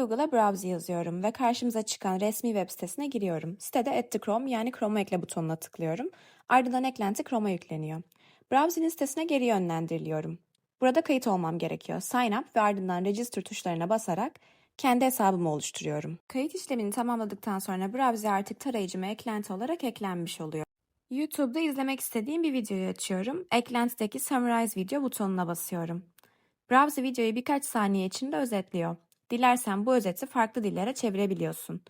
Google'a browse yazıyorum ve karşımıza çıkan resmi web sitesine giriyorum. Sitede Add to Chrome yani Chrome'u ekle butonuna tıklıyorum. Ardından eklenti Chrome'a yükleniyor. Browser'in sitesine geri yönlendiriliyorum. Burada kayıt olmam gerekiyor. Sign up ve ardından register tuşlarına basarak kendi hesabımı oluşturuyorum. Kayıt işlemini tamamladıktan sonra browser artık tarayıcıma eklenti olarak eklenmiş oluyor. YouTube'da izlemek istediğim bir videoyu açıyorum. Eklentideki Summarize Video butonuna basıyorum. Browser videoyu birkaç saniye içinde özetliyor. Dilersen bu özeti farklı dillere çevirebiliyorsun.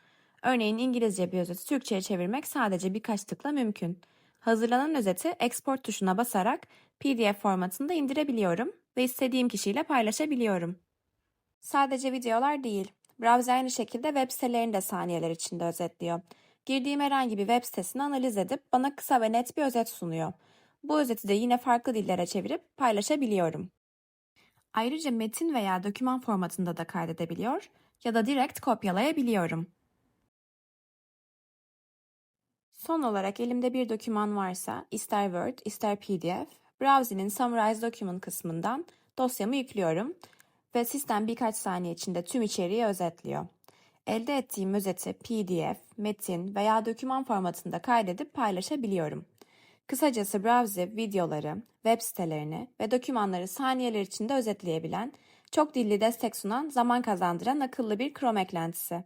Örneğin İngilizce bir özeti Türkçe'ye çevirmek sadece birkaç tıkla mümkün. Hazırlanan özeti export tuşuna basarak PDF formatında indirebiliyorum ve istediğim kişiyle paylaşabiliyorum. Sadece videolar değil, browser aynı şekilde web sitelerini de saniyeler içinde özetliyor. Girdiğim herhangi bir web sitesini analiz edip bana kısa ve net bir özet sunuyor. Bu özeti de yine farklı dillere çevirip paylaşabiliyorum. Ayrıca metin veya doküman formatında da kaydedebiliyor ya da direkt kopyalayabiliyorum. Son olarak elimde bir doküman varsa ister Word ister PDF, browser'in Summarize Document kısmından dosyamı yüklüyorum ve sistem birkaç saniye içinde tüm içeriği özetliyor. Elde ettiğim özeti PDF, metin veya doküman formatında kaydedip paylaşabiliyorum. Kısacası browser videoları, web sitelerini ve dokümanları saniyeler içinde özetleyebilen, çok dilli destek sunan, zaman kazandıran akıllı bir Chrome eklentisi.